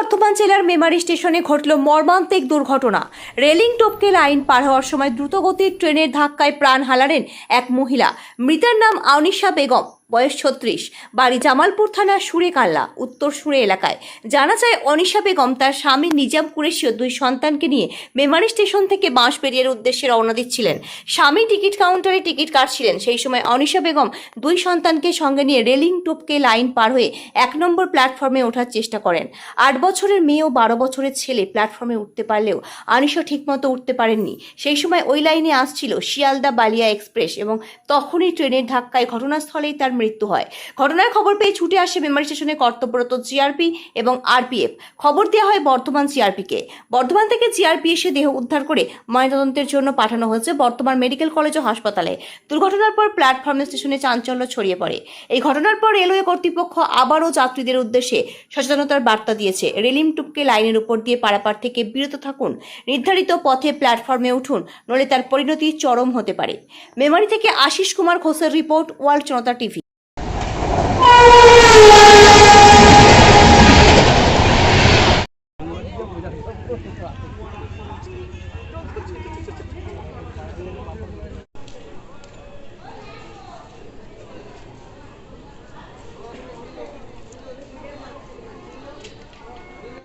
বর্ধমান জেলার মেমারি স্টেশনে ঘটল মর্মান্তিক দুর্ঘটনা। রেলিং টপকে লাইন পার হওয়ার সময় দ্রুতগতির ট্রেনের ধাক্কায় প্রাণ হারালেন এক মহিলা। মৃতের নাম আউনিশা বেগম। বয়স ছত্রিশ। বাড়ি জামালপুর থানা সুরেকাল্লা, উত্তর সুরে এলাকায়। জানা যায়, অনিশা বেগম তার স্বামী নিজাম কুরেশীয় দুই সন্তানকে নিয়ে মেমারি স্টেশন থেকে বাঁশবেরিয়ার উদ্দেশ্যে রওনা দিচ্ছিলেন। স্বামী টিকিট কাউন্টারে টিকিট কাটছিলেন। সেই সময় অনিশা বেগম দুই সন্তানকে সঙ্গে নিয়ে রেলিং টপকে লাইন পার হয়ে এক নম্বর প্ল্যাটফর্মে ওঠার চেষ্টা করেন। আট বছরের মেয়ে ও বারো বছরের ছেলে প্ল্যাটফর্মে উঠতে পারলেও আনিশা ঠিকমতো উঠতে পারেননি। সেই সময় ওই লাইনে আসছিল শিয়ালদা বালিয়া এক্সপ্রেস এবং তখনই ট্রেনের ধাক্কায় ঘটনাস্থলেই তার মৃত্যু হয়। ঘটনার খবর পেয়ে ছুটে আসে মেমারি স্টেশনে কর্তব্যরত জিআরপি এবং আরপিএফ। খবর দেওয়া হয় বর্ধমান জিআরপিকে। বর্ধমান থেকে জিআরপি এসে দেহ উদ্ধার করে ময়নাতদন্তের জন্য পাঠানো হয়েছে বর্তমান মেডিকেল কলেজ ও হাসপাতালে। দুর্ঘটনার পর প্ল্যাটফর্মে স্টেশনে চাঞ্চল্য ছড়িয়ে পড়ে। এই ঘটনার পর রেলওয়ে কর্তৃপক্ষ আবারও যাত্রীদের উদ্দেশ্যে সচেতনতার বার্তা দিয়েছে। রেলিম টুপকে লাইনের উপর দিয়ে পারাপার থেকে বিরত থাকুন। নির্ধারিত পথে প্ল্যাটফর্মে উঠুন নলে তার পরিণতি চরম হতে পারে। মেমারি থেকে আশিস কুমার ঘোষের report, world Janata TV.